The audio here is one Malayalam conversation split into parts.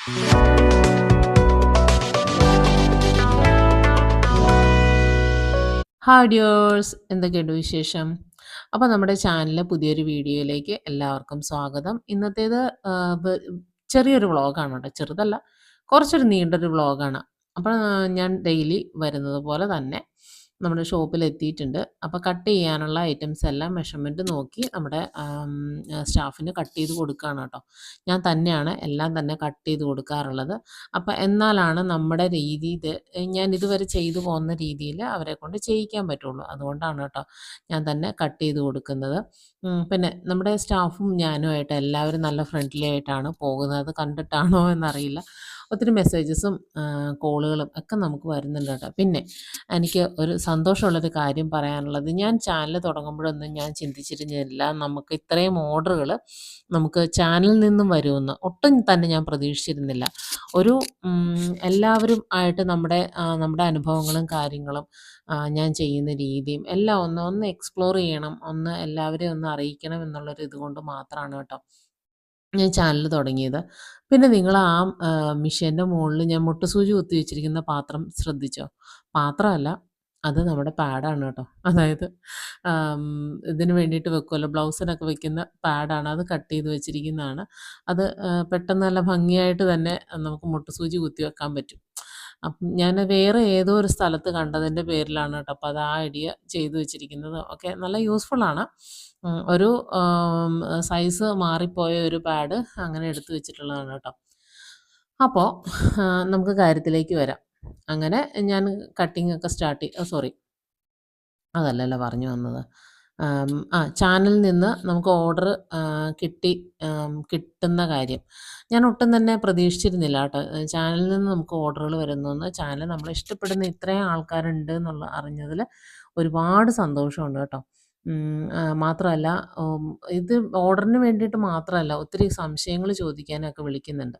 ഹായ് ഡിയേഴ്സ് എന്തൊക്കെയുണ്ട് വിശേഷം? അപ്പോൾ നമ്മുടെ ചാനലിലെ പുതിയൊരു വീഡിയോയിലേക്ക് എല്ലാവർക്കും സ്വാഗതം. ഇന്നത്തേത് ചെറിയൊരു വ്ളോഗാണ് കേട്ടോ. ചെറുതല്ല കുറച്ചൊരു നീണ്ടൊരു വ്ളോഗാണ്. അപ്പോൾ ഞാൻ ഡെയിലി വരുന്നത് പോലെ തന്നെ നമ്മുടെ ഷോപ്പിൽ എത്തിയിട്ടുണ്ട് അപ്പോൾ കട്ട് ചെയ്യാനുള്ള ഐറ്റംസ് എല്ലാം മെഷർമെന്റ് നോക്കി നമ്മുടെ സ്റ്റാഫിന് കട്ട് ചെയ്ത് കൊടുക്കുകയാണ് കേട്ടോ. ഞാൻ തന്നെയാണ് എല്ലാം തന്നെ കട്ട് ചെയ്ത് കൊടുക്കാറുള്ളത്. അപ്പോൾ എന്നാലാണ് നമ്മുടെ രീതി ഇത് ഞാൻ ഇതുവരെ ചെയ്തു പോകുന്ന രീതിയിൽ അവരെ കൊണ്ട് ചെയ്യിക്കാൻ പറ്റുള്ളൂ. അതുകൊണ്ടാണ് കേട്ടോ ഞാൻ തന്നെ കട്ട് ചെയ്ത് കൊടുക്കുന്നത്. പിന്നെ നമ്മുടെ സ്റ്റാഫും ഞാനുമായിട്ട് എല്ലാവരും നല്ല ഫ്രണ്ട്ലി ആയിട്ടാണ് പോകുന്നത്. കണ്ടിട്ടാണോ എന്നറിയില്ല. ഒത്തിരി മെസ്സേജസും കോളുകളും ഒക്കെ നമുക്ക് വരുന്നുണ്ട് കേട്ടോ. പിന്നെ എനിക്ക് ഒരു സന്തോഷമുള്ളൊരു കാര്യം പറയാനുള്ളത്. ഞാൻ ചാനൽ തുടങ്ങുമ്പോഴൊന്നും ഞാൻ ചിന്തിച്ചിരുന്നില്ല. നമുക്ക് ഇത്രയും ഓർഡറുകൾ നമുക്ക് ചാനലിൽ നിന്നും വരുമെന്ന്. ഒട്ടും തന്നെ ഞാൻ പ്രതീക്ഷിച്ചിരുന്നില്ല. ഒരു എല്ലാവരും ആയിട്ട് നമ്മുടെ നമ്മുടെ അനുഭവങ്ങളും കാര്യങ്ങളും ഞാൻ ചെയ്യുന്ന രീതിയും എല്ലാം ഒന്ന് ഒന്ന് എക്സ്പ്ലോർ ചെയ്യണം. ഒന്ന് എല്ലാവരെയും ഒന്ന് അറിയിക്കണം എന്നുള്ളൊരു ഇതുകൊണ്ട് മാത്രമാണ് കേട്ടോ. ഞാൻ ചാനൽ തുടങ്ങിയത്. പിന്നെ നിങ്ങൾ ആ മിഷീന്റെ മുകളിൽ ഞാൻ മുട്ട മുട്ടുസൂചി കുത്തി വെച്ചിരിക്കുന്ന പാത്രം ശ്രദ്ധിച്ചോ? പാത്രമല്ല അത് നമ്മുടെ പാഡാണ് കേട്ടോ. അതായത് ഇതിന് വേണ്ടിയിട്ട് വെക്കുമല്ലോ ബ്ലൗസിനൊക്കെ വെക്കുന്ന പാഡാണ് അത് കട്ട് ചെയ്ത് വെച്ചിരിക്കുന്നതാണ്. അത് പെട്ടെന്ന് നല്ല ഭംഗിയായിട്ട് തന്നെ നമുക്ക് മുട്ട മുട്ടുസൂചി കുത്തി വെക്കാൻ പറ്റും. അപ്പം ഞാൻ വേറെ ഏതോ ഒരു സ്ഥലത്ത് കണ്ടതിന്റെ പേരിലാണ് കേട്ടോ. അപ്പോൾ അത് ആ ഐഡിയ ചെയ്തു വെച്ചിരിക്കുന്നത്. ഓക്കെ നല്ല യൂസ്ഫുള്ളാണ് ഒരു സൈസ് മാറിപ്പോയ ഒരു പാഡ് അങ്ങനെ എടുത്തു വെച്ചിട്ടുള്ളതാണ് കേട്ടോ. അപ്പോൾ നമുക്ക് കാര്യത്തിലേക്ക് വരാം. അങ്ങനെ ഞാൻ കട്ടിംഗ് ഒക്കെ സ്റ്റാർട്ട് ചെയ്യും സോറി അതല്ലല്ലോ പറഞ്ഞു വന്നത്. ആ ചാനലിൽ നിന്ന് നമുക്ക് ഓർഡർ കിട്ടി കിട്ടുന്ന കാര്യം. ഞാൻ ഒട്ടും തന്നെ പ്രതീക്ഷിച്ചിരുന്നില്ല കേട്ടോ. ചാനലിൽ നിന്ന് നമുക്ക് ഓർഡറുകൾ വരുന്നെന്ന് ചാനൽ നമ്മൾ ഇഷ്ടപ്പെടുന്ന ഇത്രയും ആൾക്കാരുണ്ട് എന്നുള്ള അറിഞ്ഞതിൽ ഒരുപാട് സന്തോഷമുണ്ട് കേട്ടോ. മാത്രമല്ല ഇത് ഓർഡറിന് വേണ്ടിയിട്ട് മാത്രമല്ല ഒത്തിരി സംശയങ്ങൾ ചോദിക്കാനൊക്കെ വിളിക്കുന്നുണ്ട്.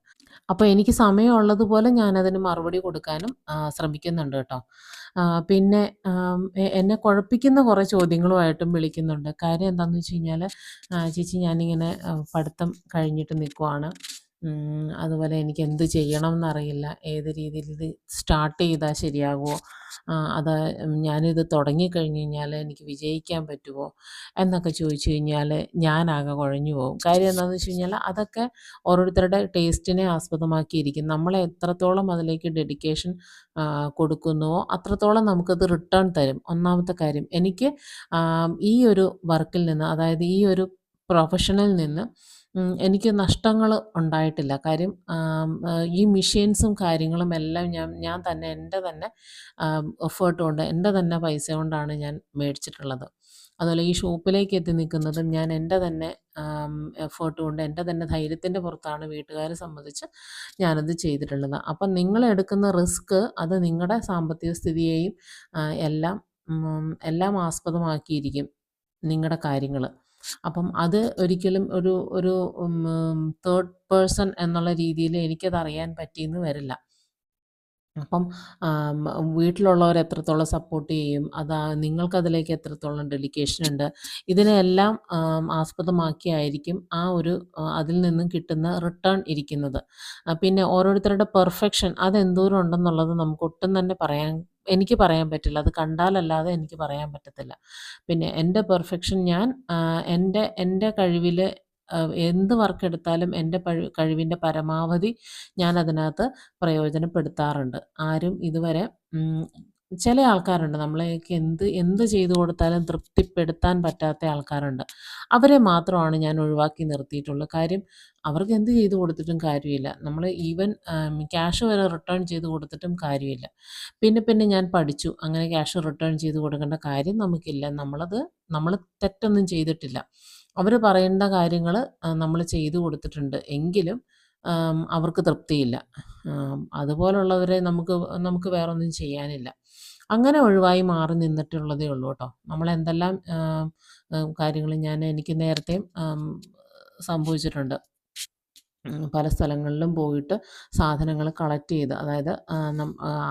അപ്പോൾ എനിക്ക് സമയമുള്ളതുപോലെ ഞാനതിന് മറുപടി കൊടുക്കാനും ശ്രമിക്കുന്നുണ്ട് കേട്ടോ. പിന്നെ എന്നെ കുഴപ്പിക്കുന്ന കുറേ ചോദ്യങ്ങളുമായിട്ടും വിളിക്കുന്നുണ്ട്. കാര്യം എന്താണെന്ന് വെച്ച് കഴിഞ്ഞാൽ ചേച്ചി ഞാനിങ്ങനെ പഠിത്തം കഴിഞ്ഞിട്ട് നിൽക്കുവാണ് അതുപോലെ എനിക്ക് എന്ത് ചെയ്യണം എന്നറിയില്ല ഏത് രീതിയിൽ ഇത് സ്റ്റാർട്ട് ചെയ്താൽ ശരിയാകുമോ അത് ഞാനിത് തുടങ്ങിക്കഴിഞ്ഞ് കഴിഞ്ഞാൽ എനിക്ക് വിജയിക്കാൻ പറ്റുമോ എന്നൊക്കെ ചോദിച്ചു കഴിഞ്ഞാൽ ഞാനാകെ കുഴഞ്ഞു പോകും. കാര്യം എന്താണെന്ന് വെച്ച് കഴിഞ്ഞാൽ അതൊക്കെ ഓരോരുത്തരുടെ ടേസ്റ്റിനെ ആസ്പദമാക്കിയിരിക്കും. നമ്മൾ എത്രത്തോളം അതിലേക്ക് ഡെഡിക്കേഷൻ കൊടുക്കുന്നുവോ അത്രത്തോളം നമുക്കത് റിട്ടേൺ തരും. ഒന്നാമത്തെ കാര്യം എനിക്ക് ഈ ഒരു വർക്കിൽ നിന്ന് അതായത് ഈ ഒരു പ്രൊഫഷനിൽ നിന്ന് എനിക്ക് നഷ്ടങ്ങൾ ഉണ്ടായിട്ടില്ല. കാര്യം ഈ മെഷീൻസും കാര്യങ്ങളും എല്ലാം ഞാൻ ഞാൻ തന്നെ എന്റെ തന്നെ എഫേർട്ട് കൊണ്ട് എന്റെ തന്നെ പൈസ കൊണ്ടാണ് ഞാൻ മേടിച്ചിട്ടുള്ളത്. അതുപോലെ ഈ ഷോപ്പിലേക്ക് എത്തി നിൽക്കുന്നതും ഞാൻ എന്റെ തന്നെ എഫേർട്ട് കൊണ്ട് എന്റെ തന്നെ ധൈര്യത്തിന്റെ പുറത്താണ് വീട്ടുകാരെ സംബന്ധിച്ച് ഞാനത് ചെയ്തിട്ടുള്ളത്. അപ്പം നിങ്ങൾ എടുക്കുന്ന റിസ്ക് അത് നിങ്ങളുടെ സാമ്പത്തിക സ്ഥിതിയെയും എല്ലാം എല്ലാം ആസ്പദമാക്കിയിരിക്കും നിങ്ങളുടെ കാര്യങ്ങൾ അപ്പം അത് ഒരിക്കലും ഒരു ഒരു തേർഡ് പേഴ്സൺ എന്നുള്ള രീതിയിൽ എനിക്കത് അറിയാൻ പറ്റിയെന്ന് വരില്ല. അപ്പം വീട്ടിലുള്ളവർ എത്രത്തോളം സപ്പോർട്ട് ചെയ്യും അതാ നിങ്ങൾക്കതിലേക്ക് എത്രത്തോളം ഡെഡിക്കേഷൻ ഉണ്ട് ഇതിനെല്ലാം ആസ്പദമാക്കിയായിരിക്കും ആ ഒരു അതിൽ നിന്നും കിട്ടുന്ന റിട്ടേൺ ഇരിക്കുന്നത്. പിന്നെ ഓരോരുത്തരുടെ പെർഫെക്ഷൻ അതെന്തോരം ഉണ്ടെന്നുള്ളത് നമുക്ക് ഒട്ടും തന്നെ പറയാൻ എനിക്ക് പറയാൻ പറ്റില്ല. അത് കണ്ടാലല്ലാതെ എനിക്ക് പറയാൻ പറ്റത്തില്ല. പിന്നെ എന്റെ പെർഫെക്ഷൻ ഞാൻ എന്റെ എന്റെ കഴിവിൽ എന്ത് വർക്ക് എടുത്താലും എന്റെ കഴിവിന്റെ പരമാവധി ഞാൻ അതിനകത്ത് പ്രയോജനപ്പെടുത്താറുണ്ട്. ആരും ഇതുവരെ ചില ആൾക്കാരുണ്ട്. നമ്മളെയൊക്കെ എന്ത് എന്ത് ചെയ്തു കൊടുത്താലും തൃപ്തിപ്പെടുത്താൻ പറ്റാത്ത ആൾക്കാരുണ്ട്. അവരെ മാത്രമാണ് ഞാൻ ഒഴിവാക്കി നിർത്തിയിട്ടുള്ളൂ കാര്യം. അവർക്ക് എന്ത് ചെയ്തു കൊടുത്തിട്ടും കാര്യമില്ല. നമ്മൾ ഈവൻ ക്യാഷ് വരെ റിട്ടേൺ ചെയ്ത് കൊടുത്തിട്ടും കാര്യമില്ല. പിന്നെ പിന്നെ ഞാൻ പഠിച്ചു. അങ്ങനെ ക്യാഷ് റിട്ടേൺ ചെയ്ത് കൊടുക്കേണ്ട കാര്യം നമുക്കില്ല. നമ്മളത് നമ്മൾ തെറ്റൊന്നും ചെയ്തിട്ടില്ല. അവർ പറയേണ്ട കാര്യങ്ങൾ നമ്മൾ ചെയ്തു കൊടുത്തിട്ടുണ്ട്. എങ്കിലും അവർക്ക് തൃപ്തിയില്ല. അതുപോലുള്ളവരെ നമുക്ക് നമുക്ക് വേറൊന്നും ചെയ്യാനില്ല. അങ്ങനെ ഒഴിവായി മാറി നിന്നിട്ടുള്ളതേ ഉള്ളൂ കേട്ടോ. നമ്മൾ എന്തെല്ലാം കാര്യങ്ങൾ ഞാൻ എനിക്ക് നേരത്തെ സംഭവിച്ചിട്ടുണ്ട്. പല സ്ഥലങ്ങളിലും പോയിട്ട് സാധനങ്ങൾ കളക്ട് ചെയ്ത് അതായത്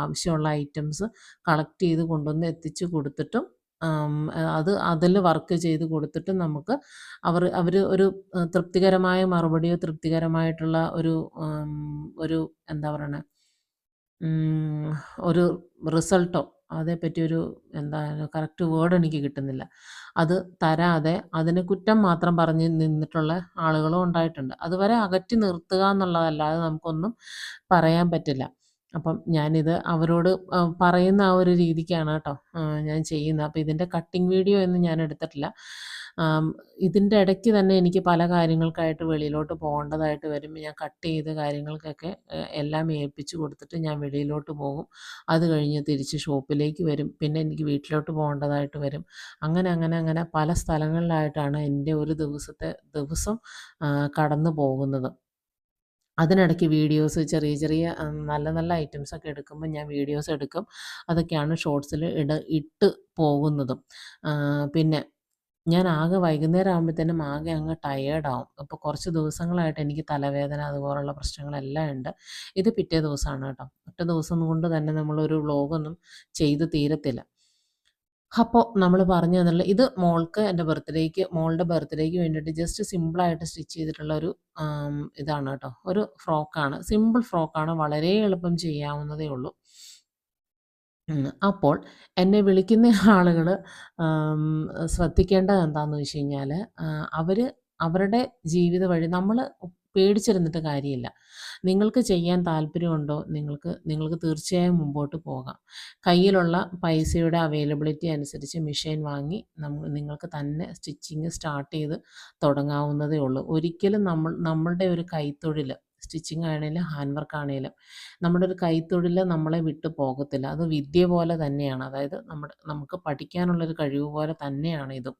ആവശ്യമുള്ള ഐറ്റംസ് കളക്ട് ചെയ്ത് കൊണ്ടുവന്ന് എത്തിച്ചു കൊടുത്തിട്ടും അത് അതിൽ വർക്ക് ചെയ്ത് കൊടുത്തിട്ട് നമുക്ക് അവർ അവർ ഒരു തൃപ്തികരമായ മറുപടിയോ തൃപ്തികരമായിട്ടുള്ള ഒരു ഒരു എന്താ പറയണേ ഒരു റിസൾട്ടോ അതേപ്പറ്റി ഒരു എന്താ കറക്റ്റ് വേർഡ് എനിക്ക് കിട്ടുന്നില്ല. അത് തരാതെ അതിന് കുറ്റം മാത്രം പറഞ്ഞ് നിന്നിട്ടുള്ള ആളുകളും ഉണ്ടായിട്ടുണ്ട്. അതുവരെ അകറ്റി നിർത്തുക എന്നുള്ളതല്ലാതെ നമുക്കൊന്നും പറയാൻ പറ്റില്ല. അപ്പം ഞാനിത് അവരോട് പറയുന്ന ആ ഒരു രീതിക്കാണ് കേട്ടോ ഞാൻ ചെയ്യുന്നത്. അപ്പോൾ ഇതിന്റെ കട്ടിങ് വീഡിയോ ഒന്നും ഞാൻ എടുത്തിട്ടില്ല. ഇതിന്റെ ഇടയ്ക്ക് തന്നെ എനിക്ക് പല കാര്യങ്ങൾക്കായിട്ട് വെളിയിലോട്ട് പോകേണ്ടതായിട്ട് വരുമ്പോൾ ഞാൻ കട്ട് ചെയ്ത കാര്യങ്ങൾക്കൊക്കെ എല്ലാം ഏൽപ്പിച്ച് കൊടുത്തിട്ട് ഞാൻ വെളിയിലോട്ട് പോകും. അത് കഴിഞ്ഞ് തിരിച്ച് ഷോപ്പിലേക്ക് വരും. പിന്നെ എനിക്ക് വീട്ടിലോട്ട് പോകേണ്ടതായിട്ട് വരും. അങ്ങനെ, അങ്ങനെ, അങ്ങനെ പല സ്ഥലങ്ങളിലായിട്ടാണ് എന്റെ ഒരു ദിവസത്തെ ദിവസം കടന്നു പോകുന്നത്. അതിനിടയ്ക്ക് വീഡിയോസ് ചെറിയ ചെറിയ നല്ല നല്ല നല്ല ഐറ്റംസൊക്കെ എടുക്കുമ്പോൾ ഞാൻ വീഡിയോസ് എടുക്കും. അതൊക്കെയാണ് ഷോർട്സിൽ ഇട ഇട്ട് പോകുന്നതും. പിന്നെ ഞാൻ ആകെ വൈകുന്നേരം ആകുമ്പോഴത്തേനും ആകെ അങ്ങ് ടയേർഡാവും. അപ്പോൾ കുറച്ച് ദിവസങ്ങളായിട്ട് എനിക്ക് തലവേദന അതുപോലുള്ള പ്രശ്നങ്ങളെല്ലാം ഉണ്ട്. ഇത് പിറ്റേ ദിവസമാണ് കേട്ടോ. ഒറ്റ ദിവസം കൊണ്ട് തന്നെ നമ്മളൊരു വ്ലോഗൊന്നും ചെയ്ത് തീരത്തില്ല. അപ്പോൾ നമ്മൾ പറഞ്ഞു തന്നുള്ള ഇത് മോൾക്ക് എന്റെ ബർത്ത്ഡേക്ക് മോളുടെ ബർത്ത്ഡേക്ക് വേണ്ടിയിട്ട് ജസ്റ്റ് സിമ്പിളായിട്ട് സ്റ്റിച്ച് ചെയ്തിട്ടുള്ള ഒരു ഇതാണ് കേട്ടോ. ഒരു ഫ്രോക്കാണ്. സിമ്പിൾ ഫ്രോക്കാണ്. വളരെ എളുപ്പം ചെയ്യാവുന്നതേ ഉള്ളൂ. അപ്പോൾ എന്നെ വിളിക്കുന്ന ആളുകൾ ശ്രദ്ധിക്കേണ്ടത് എന്താണെന്ന് വെച്ച് കഴിഞ്ഞാൽ അവർ അവരുടെ ജീവിത വഴി നമ്മൾ പേടിച്ചിരുന്നിട്ട് കാര്യമില്ല. നിങ്ങൾക്ക് ചെയ്യാൻ താല്പര്യമുണ്ടോ നിങ്ങൾക്ക് നിങ്ങൾക്ക് തീർച്ചയായും മുമ്പോട്ട് പോകാം. കയ്യിലുള്ള പൈസയുടെ അവൈലബിലിറ്റി അനുസരിച്ച് മെഷീൻ വാങ്ങി നമ്മൾ നിങ്ങൾക്ക് തന്നെ സ്റ്റിച്ചിങ് സ്റ്റാർട്ട് ചെയ്ത് തുടങ്ങാവുന്നതേ ഉള്ളൂ. ഒരിക്കലും നമ്മൾ നമ്മളുടെ ഒരു കൈത്തൊഴിൽ സ്റ്റിച്ചിങ് ആണെങ്കിലും ഹാൻഡ് വർക്ക് ആണെങ്കിലും നമ്മുടെ ഒരു കൈത്തൊഴിൽ നമ്മളെ വിട്ടു പോകത്തില്ല. അത് വിദ്യ പോലെ തന്നെയാണ്. അതായത് നമ്മുടെ നമുക്ക് പഠിക്കാനുള്ളൊരു കഴിവ് പോലെ തന്നെയാണ് ഇതും.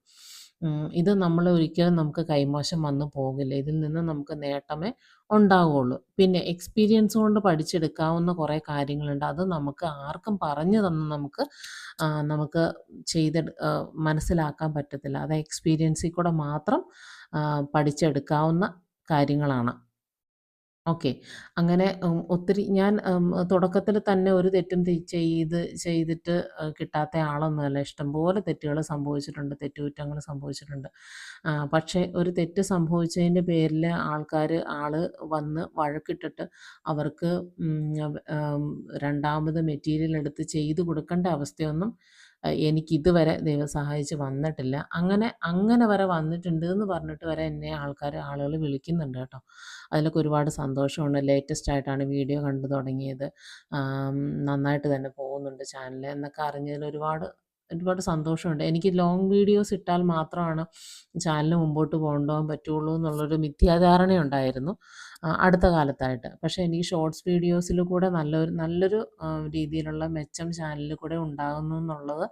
ഇത് നമ്മൾ ഒരിക്കലും നമുക്ക് കൈമോശം വന്നു പോകില്ല. ഇതിൽ നിന്ന് നമുക്ക് നേട്ടമേ ഉണ്ടാവുകയുള്ളൂ. പിന്നെ എക്സ്പീരിയൻസ് കൊണ്ട് പഠിച്ചെടുക്കാവുന്ന കുറേ കാര്യങ്ങളുണ്ട്. അത് നമുക്ക് ആർക്കും പറഞ്ഞു തന്ന് നമുക്ക് നമുക്ക് ചെയ്തെടു മനസ്സിലാക്കാൻ പറ്റത്തില്ല. അത് എക്സ്പീരിയൻസിൽ കൂടെ മാത്രം പഠിച്ചെടുക്കാവുന്ന കാര്യങ്ങളാണ്. ഓക്കെ. അങ്ങനെ ഒത്തിരി ഞാൻ തുടക്കത്തിൽ തന്നെ ഒരു തെറ്റും ചെയ്ത് ചെയ്തിട്ട് കിട്ടാത്ത ആളൊന്നുമല്ല. ഇഷ്ടംപോലെ തെറ്റുകൾ സംഭവിച്ചിട്ടുണ്ട്. തെറ്റുകുറ്റങ്ങൾ സംഭവിച്ചിട്ടുണ്ട്. പക്ഷേ ഒരു തെറ്റ് സംഭവിച്ചതിന്റെ പേരിൽ ആൾക്കാർ ആൾ വന്ന് വഴക്കിട്ടിട്ട് അവർക്ക് രണ്ടാമത് മെറ്റീരിയൽ എടുത്ത് ചെയ്ത് കൊടുക്കേണ്ട അവസ്ഥയൊന്നും എനിക്കിതുവരെ ദൈവം സഹായിച്ച് വന്നിട്ടില്ല. അങ്ങനെ അങ്ങനെ വരെ വന്നിട്ടുണ്ട് എന്ന് പറഞ്ഞിട്ട് വരെ എന്നെ ആൾക്കാർ ആളുകൾ വിളിക്കുന്നുണ്ട് കേട്ടോ. അതിലൊക്കെ ഒരുപാട് സന്തോഷമുണ്ട്. ലേറ്റസ്റ്റ് ആയിട്ടാണ് വീഡിയോ കണ്ടു തുടങ്ങിയത്. നന്നായിട്ട് തന്നെ പോകുന്നുണ്ട് ചാനൽ എന്നൊക്കെ അറിഞ്ഞതിൽ ഒരുപാട് ഒരുപാട് സന്തോഷമുണ്ട്. എനിക്ക് ലോങ് വീഡിയോസ് ഇട്ടാൽ മാത്രമാണ് ചാനൽ മുമ്പോട്ട് കൊണ്ടുപോകാൻ പറ്റുള്ളൂ എന്നുള്ളൊരു മിഥ്യാധാരണയുണ്ടായിരുന്നു അടുത്ത കാലത്തായിട്ട്. പക്ഷേ എനിക്ക് ഷോർട്സ് വീഡിയോസിൽ കൂടെ നല്ലൊരു നല്ലൊരു രീതിയിലുള്ള മെച്ചം ചാനലിൽ കൂടെ ഉണ്ടാകുന്നു എന്നുള്ളത്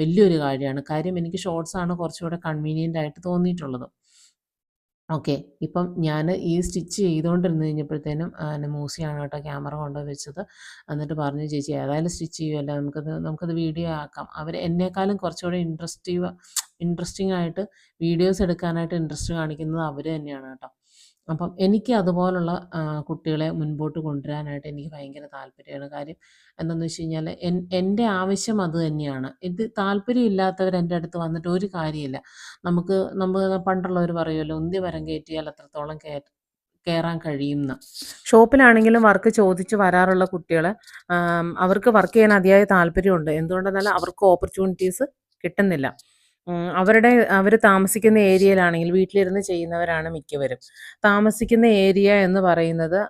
വലിയൊരു കാര്യമാണ്. കാര്യം എനിക്ക് ഷോർട്സാണ് കുറച്ചുകൂടെ കൺവീനിയന്റ് ആയിട്ട് തോന്നിയിട്ടുള്ളത്. ഓക്കെ. ഇപ്പം ഞാൻ ഈ സ്റ്റിച്ച് ചെയ്തുകൊണ്ടിരുന്ന് കഴിഞ്ഞപ്പോഴത്തേനും മൂസിയാണ് കേട്ടോ ക്യാമറ കൊണ്ടുപോയി വെച്ചത്. എന്നിട്ട് പറഞ്ഞു "ചേച്ചി ഏതായാലും സ്റ്റിച്ച് ചെയ്യുമല്ലോ നമുക്കത് നമുക്കത് വീഡിയോ ആക്കാം." അവർ എന്നെക്കാളും കുറച്ചുകൂടെ ഇൻട്രസ്റ്റീവ് ഇൻട്രസ്റ്റിംഗ് ആയിട്ട് വീഡിയോസ് എടുക്കാനായിട്ട് ഇൻട്രസ്റ്റ് കാണിക്കുന്നത് അവർ തന്നെയാണ് കേട്ടോ. അപ്പം എനിക്ക് അതുപോലുള്ള കുട്ടികളെ മുൻപോട്ട് കൊണ്ടുവരാനായിട്ട് എനിക്ക് ഭയങ്കര താല്പര്യമാണ്. കാര്യം എന്താണെന്ന് വെച്ച് കഴിഞ്ഞാൽ എൻ എന്റെ ആവശ്യം അത് തന്നെയാണ്. ഇത് താല്പര്യമില്ലാത്തവർ എന്റെ അടുത്ത് വന്നിട്ട് ഒരു കാര്യമില്ല. നമുക്ക് നമ്മൾ പണ്ടുള്ളവർ പറയുമല്ലോ "ഉന്തി മരം കയറ്റിയാൽ എത്രത്തോളം കയറ്റ കയറാൻ കഴിയുന്ന ഷോപ്പിലാണെങ്കിലും വർക്ക് ചോദിച്ച് വരാറുള്ള കുട്ടികൾ അവർക്ക് വർക്ക് ചെയ്യാൻ അതിയായ താല്പര്യമുണ്ട്. എന്തുകൊണ്ടെന്നാൽ അവർക്ക് ഓപ്പർച്യൂണിറ്റീസ് കിട്ടുന്നില്ല. അവരുടെ അവർ താമസിക്കുന്ന ഏരിയയിലാണെങ്കിൽ വീട്ടിലിരുന്ന് ചെയ്യുന്നവരാണ് മിക്കവരും. താമസിക്കുന്ന ഏരിയ എന്ന് പറയുന്നത്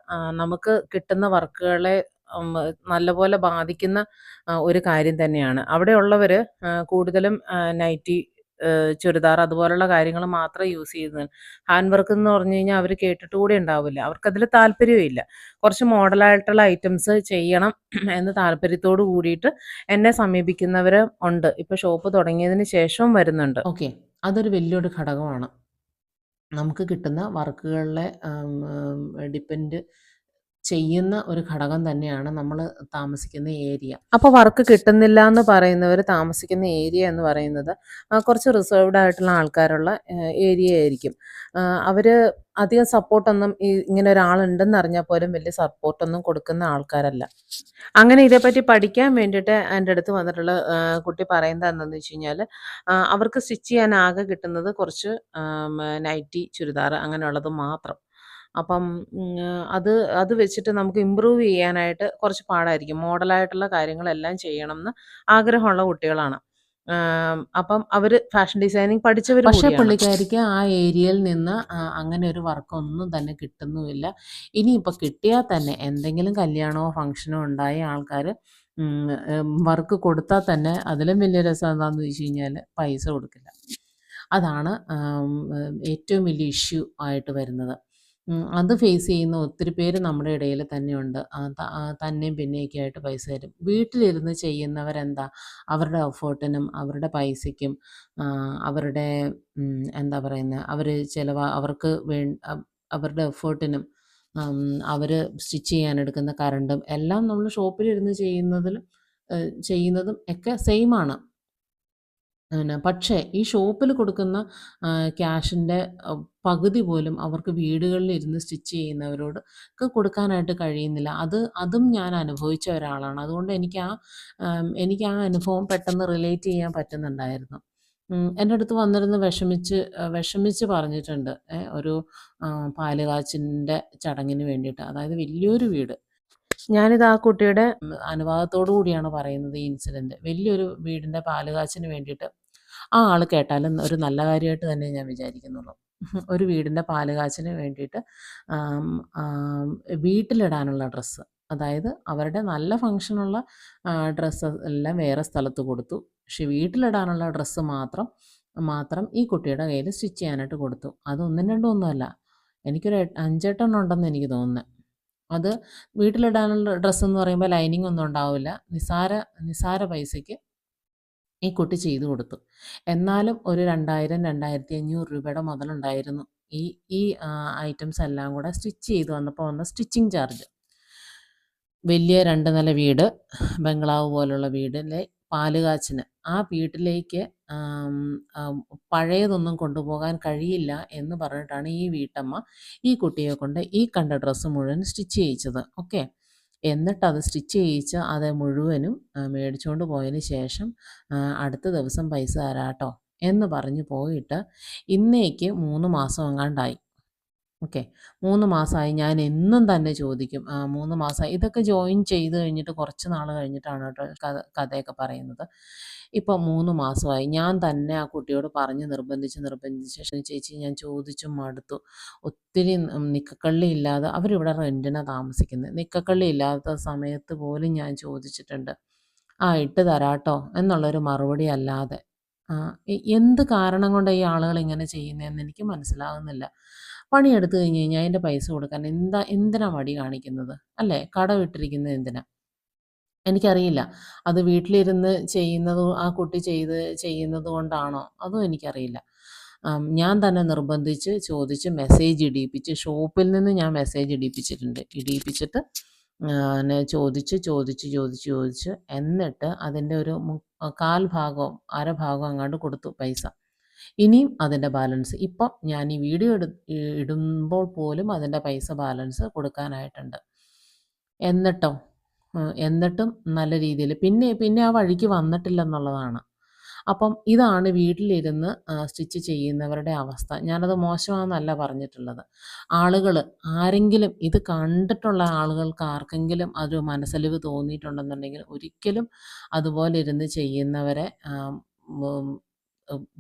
നമുക്ക് കിട്ടുന്ന വർക്കുകളെ നല്ലപോലെ ബാധിക്കുന്ന ഒരു കാര്യം തന്നെയാണ്. അവിടെയുള്ളവർ കൂടുതലും നൈറ്റി ചുരിദാർ അതുപോലുള്ള കാര്യങ്ങൾ മാത്രം യൂസ് ചെയ്യുന്നത്. ഹാൻഡ് വർക്ക് എന്ന് പറഞ്ഞു കഴിഞ്ഞാൽ അവർ കേട്ടിട്ട് കൂടി ഉണ്ടാവില്ല. അവർക്കതിൽ താല്പര്യമില്ല കുറച്ച് മോഡലായിട്ടുള്ള ഐറ്റംസ് ചെയ്യണം എന്ന് താല്പര്യത്തോട് കൂടിയിട്ട് എന്നെ സമീപിക്കുന്നവർ ഉണ്ട്. ഇപ്പോൾ ഷോപ്പ് തുടങ്ങിയതിന് ശേഷവും വരുന്നുണ്ട്. ഓക്കെ. അതൊരു വലിയൊരു ഘടകമാണ്. നമുക്ക് കിട്ടുന്ന വർക്കുകളിലെ ഡിപ്പെൻഡ് ചെയ്യുന്ന ഒരു ഘടകം തന്നെയാണ് നമ്മൾ താമസിക്കുന്ന ഏരിയ. അപ്പോൾ വർക്ക് കിട്ടുന്നില്ല എന്ന് പറയുന്നവർ താമസിക്കുന്ന ഏരിയ എന്ന് പറയുന്നത് കുറച്ച് റിസർവ്ഡ് ആയിട്ടുള്ള ആൾക്കാരുള്ള ഏരിയ ആയിരിക്കും. അവർ അധികം സപ്പോർട്ടൊന്നും ഈ ഇങ്ങനെ ഒരാളുണ്ടെന്ന് അറിഞ്ഞാൽ പോലും വലിയ സപ്പോർട്ടൊന്നും കൊടുക്കുന്ന ആൾക്കാരല്ല. അങ്ങനെ ഇതേപ്പറ്റി പഠിക്കാൻ വേണ്ടിയിട്ട് എന്റെ അടുത്ത് വന്നിട്ടുള്ള കുട്ടി പറയുന്നത് എന്താണെന്ന് വെച്ച് കഴിഞ്ഞാൽ അവർക്ക് സ്റ്റിച്ച് ചെയ്യാൻ ആകെ കിട്ടുന്നത് കുറച്ച് നൈറ്റി, ചുരിദാർ അങ്ങനെയുള്ളത് മാത്രം. അപ്പം അത് അത് വെച്ചിട്ട് നമുക്ക് ഇമ്പ്രൂവ് ചെയ്യാനായിട്ട് കുറച്ച് പാടായിരിക്കും. മോഡലായിട്ടുള്ള കാര്യങ്ങളെല്ലാം ചെയ്യണം എന്ന് ആഗ്രഹമുള്ള കുട്ടികളാണ്. അപ്പം അവർ ഫാഷൻ ഡിസൈനിങ് പഠിച്ചവർ പക്ഷേ പുള്ളിക്കാരിക്ക് ആ ഏരിയയിൽ നിന്ന് അങ്ങനെ ഒരു വർക്കൊന്നും തന്നെ കിട്ടുന്നുമില്ല. ഇനിയിപ്പോൾ കിട്ടിയാൽ തന്നെ എന്തെങ്കിലും കല്യാണമോ ഫംഗ്ഷനോ ഉണ്ടായ ആൾക്കാർ വർക്ക് കൊടുത്താൽ തന്നെ അതിലും വലിയ രസം എന്താണെന്ന് വെച്ച് കഴിഞ്ഞാൽ പൈസ കൊടുക്കില്ല. അതാണ് ഏറ്റവും വലിയ ഇഷ്യൂ ആയിട്ട് വരുന്നത്. അത് ഫേസ് ചെയ്യുന്ന ഒത്തിരി പേര് നമ്മുടെ ഇടയിൽ തന്നെയുണ്ട്. തന്നെയും പിന്നെയൊക്കെ ആയിട്ട് പൈസ തരും. വീട്ടിലിരുന്ന് ചെയ്യുന്നവരെന്താ അവരുടെ എഫേർട്ടിനും അവരുടെ പൈസയ്ക്കും അവരുടെ എന്താ പറയുന്നത് അവർ ചിലവ അവർക്ക് വേ അവരുടെ എഫേർട്ടിനും അവർ സ്റ്റിച്ച് ചെയ്യാനെടുക്കുന്ന കറണ്ടും എല്ലാം നമ്മൾ ഷോപ്പിലിരുന്ന് ചെയ്യുന്നതിലും ചെയ്യുന്നതും ഒക്കെ സെയിമാണ്. പിന്നെ പക്ഷേ ഈ ഷോപ്പിൽ കൊടുക്കുന്ന ക്യാഷിന്റെ പകുതി പോലും അവർക്ക് വീടുകളിൽ ഇരുന്ന് സ്റ്റിച്ച് ചെയ്യുന്നവരോട് കൊടുക്കാനായിട്ട് കഴിയുന്നില്ല. അത് അതും ഞാൻ അനുഭവിച്ച ഒരാളാണ്. അതുകൊണ്ട് എനിക്ക് ആ എനിക്ക് ആ അനുഭവം പെട്ടെന്ന് റിലേറ്റ് ചെയ്യാൻ പറ്റുന്നുണ്ടായിരുന്നു. എന്റെ അടുത്ത് വന്നിരുന്ന് വിഷമിച്ച് വിഷമിച്ച് പറഞ്ഞിട്ടുണ്ട്. ഒരു പാൽ കാച്ചിന്റെ ചടങ്ങിന് വേണ്ടിയിട്ട്. അതായത് വലിയൊരു വീട്. ഞാനിത് ആ കുട്ടിയുടെ അനുവാദത്തോടു കൂടിയാണ് പറയുന്നത് ഈ ഇൻസിഡന്റ്. വലിയൊരു വീടിന്റെ പാലുകാച്ചിന് വേണ്ടിയിട്ട് ആ ആൾ കേട്ടാലും ഒരു നല്ല കാര്യമായിട്ട് തന്നെ ഞാൻ വിചാരിക്കുന്നുള്ളൂ. ഒരു വീടിന്റെ പാലുകാച്ചിന് വേണ്ടിയിട്ട് വീട്ടിലിടാനുള്ള ഡ്രസ്സ് അതായത് അവരുടെ നല്ല ഫങ്ഷനുള്ള ഡ്രസ്സ് എല്ലാം വേറെ സ്ഥലത്ത് കൊടുത്തു. പക്ഷെ വീട്ടിലിടാനുള്ള ഡ്രസ്സ് മാത്രം മാത്രം ഈ കുട്ടിയുടെ കയ്യിൽ സ്റ്റിച്ച് ചെയ്യാനായിട്ട് കൊടുത്തു. അത് ഒന്നും രണ്ടും ഒന്നുമല്ല. എനിക്കൊരു അഞ്ചെട്ടെണ്ണം ഉണ്ടെന്ന് എനിക്ക് തോന്നുന്നത്. അത് വീട്ടിലിടാനുള്ള ഡ്രസ്സ് എന്ന് പറയുമ്പോൾ ലൈനിങ് ഒന്നും ഉണ്ടാവില്ല. നിസാര നിസാര പൈസയ്ക്ക് ഈ കുട്ടി ചെയ്തു കൊടുത്തു. എന്നാലും ഒരു 2000, 2500 രൂപയുടെ മുതലുണ്ടായിരുന്നു. ഈ ഈ ഐറ്റംസ് എല്ലാം കൂടെ സ്റ്റിച്ച് ചെയ്ത് വന്നപ്പോൾ വന്ന സ്റ്റിച്ചിങ് ചാർജ്. വലിയ രണ്ട് നില വീട്, ബംഗ്ലാവ് പോലുള്ള വീടിലെ പാലുകാച്ചിന് ആ വീട്ടിലേക്ക് പഴയതൊന്നും കൊണ്ടുപോകാൻ കഴിയില്ല എന്ന് പറഞ്ഞിട്ടാണ് ഈ വീട്ടമ്മ ഈ കുട്ടിയെ കൊണ്ട് ഈ കണ്ട ഡ്രസ്സ് മുഴുവൻ സ്റ്റിച്ച് ചെയ്യിച്ചത്. ഓക്കെ. അത് സ്റ്റിച്ച് ചെയ്യിച്ച് അത് മുഴുവനും മേടിച്ചുകൊണ്ട് പോയതിന് ശേഷം അടുത്ത ദിവസം പൈസ തരാട്ടോ എന്ന് പറഞ്ഞു പോയിട്ട് ഇന്നേക്ക് മൂന്ന് മാസം എങ്ങാണ്ടായി ഓക്കെ. മൂന്ന് മാസമായി ഞാൻ എന്നും തന്നെ ചോദിക്കും മൂന്ന് മാസമായി ഇതൊക്കെ ജോയിൻ ചെയ്ത് കഴിഞ്ഞിട്ട് കുറച്ച് നാൾ കഴിഞ്ഞിട്ടാണ് കേട്ടോ കഥ കഥയൊക്കെ പറയുന്നത്. ഇപ്പോൾ മൂന്ന് മാസമായി. ഞാൻ തന്നെ ആ കുട്ടിയോട് പറഞ്ഞ് നിർബന്ധിച്ച് നിർബന്ധിച്ച് ചേച്ചി ഞാൻ ചോദിച്ചു മടുത്തു. ഒത്തിരി നിക്കക്കള്ളി ഇല്ലാതെ അവരിവിടെ റെന്റിനാണ് താമസിക്കുന്നത് നിക്കക്കള്ളി ഇല്ലാത്ത സമയത്ത് പോലും ഞാൻ ചോദിച്ചിട്ടുണ്ട് ആ ഇട്ട് തരാട്ടോ എന്നുള്ളൊരു മറുപടി അല്ലാതെ. എന്ത് കാരണം കൊണ്ട് ഈ ആളുകൾ ഇങ്ങനെ ചെയ്യുന്നതെന്ന് എനിക്ക് മനസ്സിലാകുന്നില്ല പണിയെടുത്തു കഴിഞ്ഞ് കഴിഞ്ഞാൽ അതിന്റെ പൈസ കൊടുക്കാൻ എന്താ എന്തിനാ മടി കാണിക്കുന്നത്? അല്ലേ? കടവിട്ടിരിക്കുന്നത് എന്തിനാ? എനിക്കറിയില്ല. അത് വീട്ടിലിരുന്ന് ചെയ്യുന്നത് ആ കുട്ടി ചെയ്ത് ചെയ്യുന്നത് കൊണ്ടാണോ? അതും എനിക്കറിയില്ല. ഞാൻ തന്നെ നിർബന്ധിച്ച് ചോദിച്ച് മെസ്സേജ് ഇടിയിപ്പിച്ച് ഷോപ്പിൽ നിന്ന് ഞാൻ മെസ്സേജ് ഇടിയിപ്പിച്ചിട്ടുണ്ട് ഇടിയിപ്പിച്ചിട്ട് ചോദിച്ച് ചോദിച്ച് ചോദിച്ച് ചോദിച്ച് എന്നിട്ട് അതിന്റെ ഒരു കാൽ ഭാഗവും അര ഭാഗവും അങ്ങാണ്ട് കൊടുത്തു പൈസ. ഇനിയും അതിന്റെ ബാലൻസ്. ഇപ്പം ഞാൻ ഈ വീഡിയോ എടു ഇടുമ്പോൾ പോലും അതിന്റെ പൈസ ബാലൻസ് കൊടുക്കാനായിട്ടുണ്ട്. എന്നിട്ടോ എന്നിട്ടും നല്ല രീതിയിൽ. പിന്നെ പിന്നെ ആ വഴിക്ക് വന്നിട്ടില്ലെന്നുള്ളതാണ്. അപ്പം ഇതാണ് വീട്ടിലിരുന്ന് സ്റ്റിച്ച് ചെയ്യുന്നവരുടെ അവസ്ഥ. ഞാനത് മോശമാണെന്നല്ല പറഞ്ഞിട്ടുള്ളത്. ആളുകൾ ആരെങ്കിലും ഇത് കണ്ടിട്ടുള്ള ആളുകൾക്ക് ആർക്കെങ്കിലും അതൊരു മനസ്സലിവ് തോന്നിയിട്ടുണ്ടെന്നുണ്ടെങ്കിൽ ഒരിക്കലും അതുപോലെ ഇരുന്ന് ചെയ്യുന്നവരെ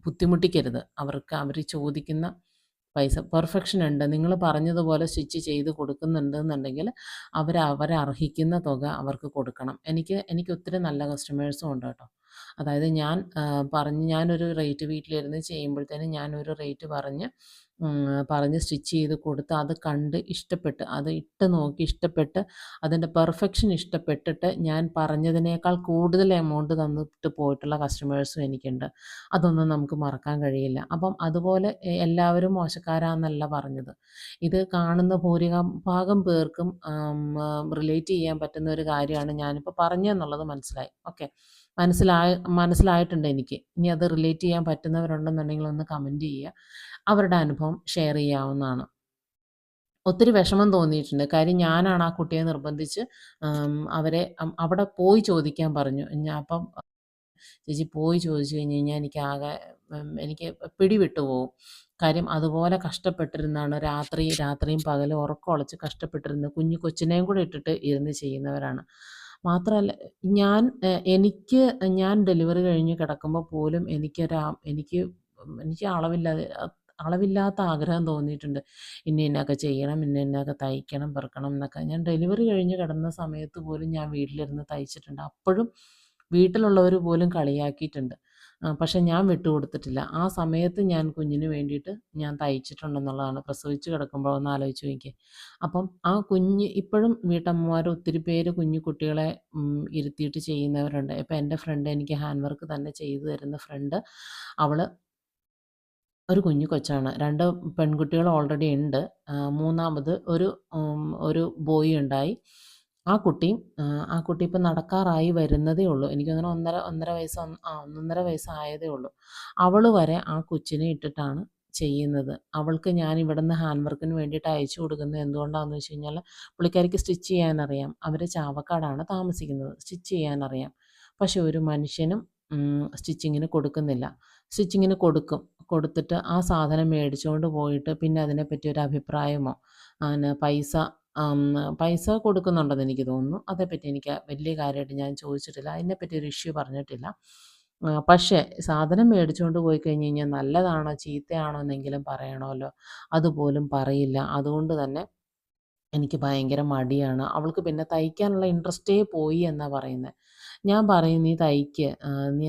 ബുദ്ധിമുട്ടിക്കരുത്. അവർക്ക് അവർ ചോദിക്കുന്ന പൈസ പെർഫെക്ഷൻ ഉണ്ട്. നിങ്ങൾ പറഞ്ഞതുപോലെ സ്റ്റിച്ച് ചെയ്ത് കൊടുക്കുന്നുണ്ട് എന്നുണ്ടെങ്കിൽ അവർ അവരെ അർഹിക്കുന്ന തുക അവർക്ക് കൊടുക്കണം. എനിക്ക് എനിക്ക് ഒത്തിരി നല്ല കസ്റ്റമേഴ്സും ഉണ്ട് കേട്ടോ. അതായത് ഞാൻ പറഞ്ഞ് ഞാനൊരു റേറ്റ് വീട്ടിലിരുന്ന് ചെയ്യുമ്പോഴത്തേനും ഞാനൊരു റേറ്റ് പറഞ്ഞ് പറഞ്ഞ് സ്റ്റിച്ച് ചെയ്ത് കൊടുത്ത് അത് കണ്ട് ഇഷ്ടപ്പെട്ട് അത് ഇട്ട് നോക്കി ഇഷ്ടപ്പെട്ട് അതിന്റെ പെർഫെക്ഷൻ ഇഷ്ടപ്പെട്ടിട്ട് ഞാൻ പറഞ്ഞതിനേക്കാൾ കൂടുതൽ എമൗണ്ട് തന്നിട്ട് പോയിട്ടുള്ള കസ്റ്റമേഴ്സും എനിക്കുണ്ട്. അതൊന്നും നമുക്ക് മറക്കാൻ കഴിയില്ല. അപ്പം അതുപോലെ എല്ലാവരും മോശക്കാരാന്നല്ല പറഞ്ഞത്. ഇത് കാണുന്ന ഭൂരിഭാഗം പേർക്കും റിലേറ്റ് ചെയ്യാൻ പറ്റുന്ന ഒരു കാര്യമാണ് ഞാനിപ്പോൾ പറഞ്ഞെന്നുള്ളത് മനസ്സിലായി. ഓക്കെ. മനസ്സിലായ മനസ്സിലായിട്ടുണ്ട് എനിക്ക്. ഇനി അത് റിലേറ്റ് ചെയ്യാൻ പറ്റുന്നവരുണ്ടെന്നുണ്ടെങ്കിൽ ഒന്ന് കമന്റ് ചെയ്യുക. അവരുടെ അനുഭവം ഷെയർ ചെയ്യാവുന്നതാണ്. ഒത്തിരി വിഷമം തോന്നിയിട്ടുണ്ട്. കാര്യം ഞാനാണ് ആ കുട്ടിയെ നിർബന്ധിച്ച് അവരെ അവിടെ പോയി ചോദിക്കാൻ പറഞ്ഞു. ഞാൻ അപ്പം ചേച്ചി പോയി ചോദിച്ചു കഴിഞ്ഞ് കഴിഞ്ഞാൽ എനിക്ക് ആകെ എനിക്ക് പിടിവിട്ടു പോകും കാര്യം അതുപോലെ കഷ്ടപ്പെട്ടിരുന്നാണ് രാത്രി രാത്രിയും പകലും ഉറക്കം ഉളച്ച് കഷ്ടപ്പെട്ടിരുന്ന് കുഞ്ഞു കൊച്ചിനെയും കൂടെ ഇട്ടിട്ട് ഇരുന്ന് ചെയ്യുന്നവരാണ്. മാത്രമല്ല ഞാൻ എനിക്ക് ഞാൻ ഡെലിവറി കഴിഞ്ഞ് കിടക്കുമ്പോൾ പോലും എനിക്കൊരാ എനിക്ക് എനിക്ക് അളവില്ലാതെ അളവില്ലാത്ത ആഗ്രഹം തോന്നിയിട്ടുണ്ട്. ഇന്ന ഇന്നൊക്കെ ചെയ്യണം ഇന്ന ഇന്നൊക്കെ തയ്ക്കണം പെറുക്കണം എന്നൊക്കെ. ഞാൻ ഡെലിവറി കഴിഞ്ഞ് കിടന്ന സമയത്ത് പോലും ഞാൻ വീട്ടിലിരുന്ന് തയ്ച്ചിട്ടുണ്ട്. അപ്പോഴും വീട്ടിലുള്ളവർ പോലും കളിയാക്കിയിട്ടുണ്ട്. പക്ഷെ ഞാൻ വിട്ടുകൊടുത്തിട്ടില്ല. ആ സമയത്ത് ഞാൻ കുഞ്ഞിന് വേണ്ടിയിട്ട് ഞാൻ തയ്ച്ചിട്ടുണ്ടെന്നുള്ളതാണ്. പ്രസവിച്ച് കിടക്കുമ്പോൾ ഒന്ന് ആലോചിച്ച് നോക്കിയേ. അപ്പം ആ കുഞ്ഞ് ഇപ്പോഴും വീട്ടമ്മമാർ ഒത്തിരി പേര് കുഞ്ഞു കുട്ടികളെ ഇരുത്തിയിട്ട് ചെയ്യുന്നവരുണ്ട്. ഇപ്പം എന്റെ ഫ്രണ്ട് എനിക്ക് ഹാൻഡ് വർക്ക് തന്നെ ചെയ്തു തരുന്ന ഫ്രണ്ട്. അവൾ ഒരു കുഞ്ഞു കൊച്ചാണ്. രണ്ട് പെൺകുട്ടികൾ ഓൾറെഡി ഉണ്ട്. മൂന്നാമത് ഒരു ഒരു ബോയ് ഉണ്ടായി. ആ കുട്ടിയും ആ കുട്ടി ഇപ്പം നടക്കാറായി വരുന്നതേ ഉള്ളൂ. എനിക്ക് ഒന്നര ഒന്നര വയസ്സ് ഒന്നൊന്നര വയസ്സായതേ ഉള്ളൂ. അവൾ വരെ ആ കൊച്ചിനെ ഇട്ടിട്ടാണ് ചെയ്യുന്നത്. അവൾക്ക് ഞാൻ ഇവിടുന്ന് ഹാൻഡ് വർക്കിന് വേണ്ടിയിട്ട് അയച്ചു കൊടുക്കുന്നത് എന്തുകൊണ്ടാണെന്ന് വെച്ച് കഴിഞ്ഞാൽ പുള്ളിക്കാരിക്ക് സ്റ്റിച്ച് ചെയ്യാനറിയാം. അവർ ചാവക്കാടാണ് താമസിക്കുന്നത്. സ്റ്റിച്ച് ചെയ്യാനറിയാം. പക്ഷെ ഒരു മനുഷ്യനും സ്റ്റിച്ചിങ്ങിന് കൊടുക്കുന്നില്ല. സ്റ്റിച്ചിങ്ങിന് കൊടുക്കും. കൊടുത്തിട്ട് ആ സാധനം മേടിച്ചുകൊണ്ട് പോയിട്ട് പിന്നെ അതിനെപ്പറ്റി ഒരു അഭിപ്രായമോ? അങ്ങനെ പൈസ പൈസ കൊടുക്കുന്നുണ്ടെന്ന് എനിക്ക് തോന്നുന്നു. അതേപ്പറ്റി എനിക്ക് വലിയ കാര്യമായിട്ട് ഞാൻ ചോദിച്ചിട്ടില്ല. അതിനെപ്പറ്റി ഒരു ഇഷ്യൂ പറഞ്ഞിട്ടില്ല. പക്ഷേ സാധനം മേടിച്ചുകൊണ്ട് പോയി കഴിഞ്ഞ് കഴിഞ്ഞാൽ നല്ലതാണോ? ചീത്തയാണോ എന്നെങ്കിലും പറയണമല്ലോ. അതുപോലും പറയില്ല. അതുകൊണ്ട് തന്നെ എനിക്ക് ഭയങ്കര മടിയാണ്. അവൾക്ക് പിന്നെ തയ്ക്കാനുള്ള ഇൻട്രസ്റ്റേ പോയി എന്നാണ് പറയുന്നത് ഞാൻ പറയും നീ തയ്ക്ക്. നീ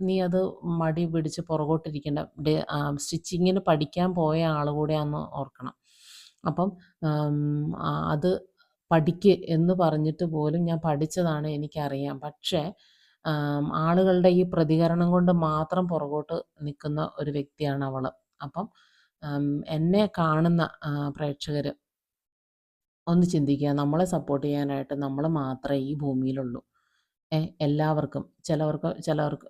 നീ അത് മടി പിടിച്ച് പുറകോട്ടിരിക്കേണ്ട. സ്റ്റിച്ചിങ്ങിന് പഠിക്കാൻ പോയ ആൾ കൂടെയാണെന്ന് ഓർക്കണം. അപ്പം അത് പഠിക്ക് എന്ന് പറഞ്ഞിട്ട് പോലും ഞാൻ പഠിച്ചതാണ് എനിക്കറിയാം. പക്ഷേ ആളുകളുടെ ഈ പ്രതികരണം കൊണ്ട് മാത്രം പുറകോട്ട് നിൽക്കുന്ന ഒരു വ്യക്തിയാണ് അവൾ അപ്പം എന്നെ കാണുന്ന പ്രേക്ഷകർ ഒന്ന് ചിന്തിക്കുക. നമ്മളെ സപ്പോർട്ട് ചെയ്യാനായിട്ട് നമ്മൾ മാത്രമേ ഈ ഭൂമിയിലുള്ളൂ. എല്ലാവർക്കും ചിലവർക്ക് ചിലവർക്ക്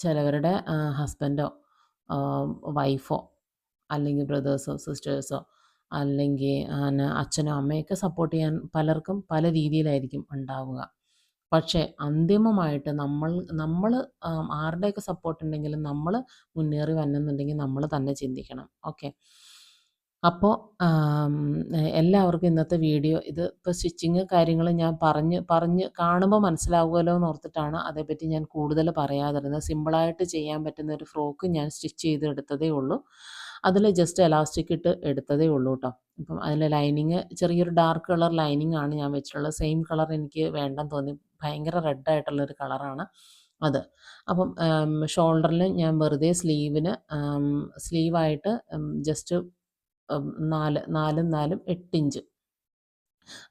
ചിലവരുടെ ഹസ്ബൻഡോ വൈഫോ അല്ലെങ്കിൽ ബ്രദേഴ്സോ സിസ്റ്റേഴ്സോ അല്ലെങ്കിൽ അച്ഛനോ അമ്മയൊക്കെ സപ്പോർട്ട് ചെയ്യാൻ പലർക്കും പല രീതിയിലായിരിക്കും ഉണ്ടാവുക. പക്ഷേ അന്തിമമായിട്ട് നമ്മൾ നമ്മൾ ആരുടെയൊക്കെ സപ്പോർട്ട് ഉണ്ടെങ്കിലും നമ്മൾ മുന്നേറി വന്നെന്നുണ്ടെങ്കിൽ നമ്മൾ തന്നെ ചിന്തിക്കണം. ഓക്കെ? അപ്പോൾ എല്ലാവർക്കും ഇന്നത്തെ വീഡിയോ ഇത് ഇപ്പോൾ സ്റ്റിച്ചിങ് കാര്യങ്ങൾ ഞാൻ പറഞ്ഞ് പറഞ്ഞ് കാണുമ്പോൾ മനസ്സിലാവുമല്ലോ എന്ന് ഓർത്തിട്ടാണ് അതേപ്പറ്റി ഞാൻ കൂടുതൽ പറയാതിരുന്നത്. സിമ്പിളായിട്ട് ചെയ്യാൻ പറ്റുന്ന ഒരു ഫ്രോക്ക് ഞാൻ സ്റ്റിച്ച് ചെയ്ത് എടുത്തതേ ഉള്ളൂ. അതിൽ ജസ്റ്റ് എലാസ്റ്റിക് ഇട്ട് എടുത്തതേ ഉള്ളൂ കേട്ടോ. അപ്പം അതിൽ ലൈനിങ് ചെറിയൊരു ഡാർക്ക് കളർ ലൈനിങ് ആണ് ഞാൻ വെച്ചിട്ടുള്ളത്. സെയിം കളർ എനിക്ക് വേണ്ടെന്ന് തോന്നി. ഭയങ്കര റെഡായിട്ടുള്ളൊരു കളറാണ് അത്. അപ്പം ഷോൾഡറിൽ ഞാൻ വെറുതെ സ്ലീവിന് സ്ലീവായിട്ട് ജസ്റ്റ് നാല് നാലും നാലും എട്ടിഞ്ച്.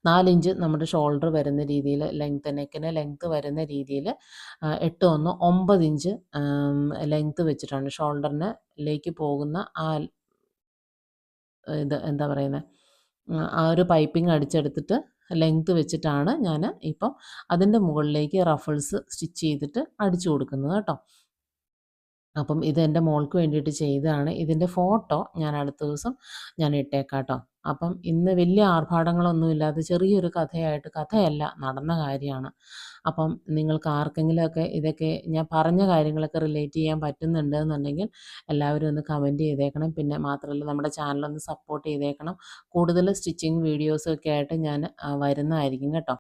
നാലിഞ്ച് നമ്മുടെ ഷോൾഡർ വരുന്ന രീതിയിൽ ലെങ്ത്ത് നെക്കിന് ലെങ്ത്ത് വരുന്ന രീതിയിൽ എട്ട് ഒന്ന് ഒമ്പത് ഇഞ്ച് ലെങ്ത്ത് വെച്ചിട്ടാണ് ഷോൾഡറിനിലേക്ക് പോകുന്ന ആ ഇത് എന്താ പറയുന്നത് ആ ഒരു പൈപ്പിംഗ് അടിച്ചെടുത്തിട്ട് ലെങ്ത്ത് വെച്ചിട്ടാണ് ഞാൻ ഇപ്പം അതിന്റെ മുകളിലേക്ക് റഫിൾസ് സ്റ്റിച്ച് ചെയ്തിട്ട് അടിച്ചു കൊടുക്കുന്നത് കേട്ടോ. അപ്പം ഇത് എന്റെ മോൾക്ക് വേണ്ടിയിട്ട് ചെയ്തതാണ്. ഇതിന്റെ ഫോട്ടോ ഞാൻ അടുത്ത ദിവസം ഞാൻ ഇട്ടേക്കാട്ടോ. അപ്പം ഇന്ന് വലിയ ആർഭാടങ്ങളൊന്നുമില്ലാതെ ചെറിയൊരു കഥയായിട്ട് കഥയല്ല നടന്ന കാര്യമാണ്. അപ്പം നിങ്ങൾക്ക് ആർക്കെങ്കിലുമൊക്കെ ഇതൊക്കെ ഞാൻ പറഞ്ഞ കാര്യങ്ങളൊക്കെ റിലേറ്റ് ചെയ്യാൻ പറ്റുന്നുണ്ട് എന്നുണ്ടെങ്കിൽ എല്ലാവരും ഒന്ന് കമന്റ് ചെയ്തേക്കണം. പിന്നെ മാത്രമല്ല നമ്മുടെ ചാനലൊന്ന് സപ്പോർട്ട് ചെയ്തേക്കണം. കൂടുതൽ സ്റ്റിച്ചിങ് വീഡിയോസൊക്കെ ആയിട്ട് ഞാൻ വരുന്നതായിരിക്കും കേട്ടോ.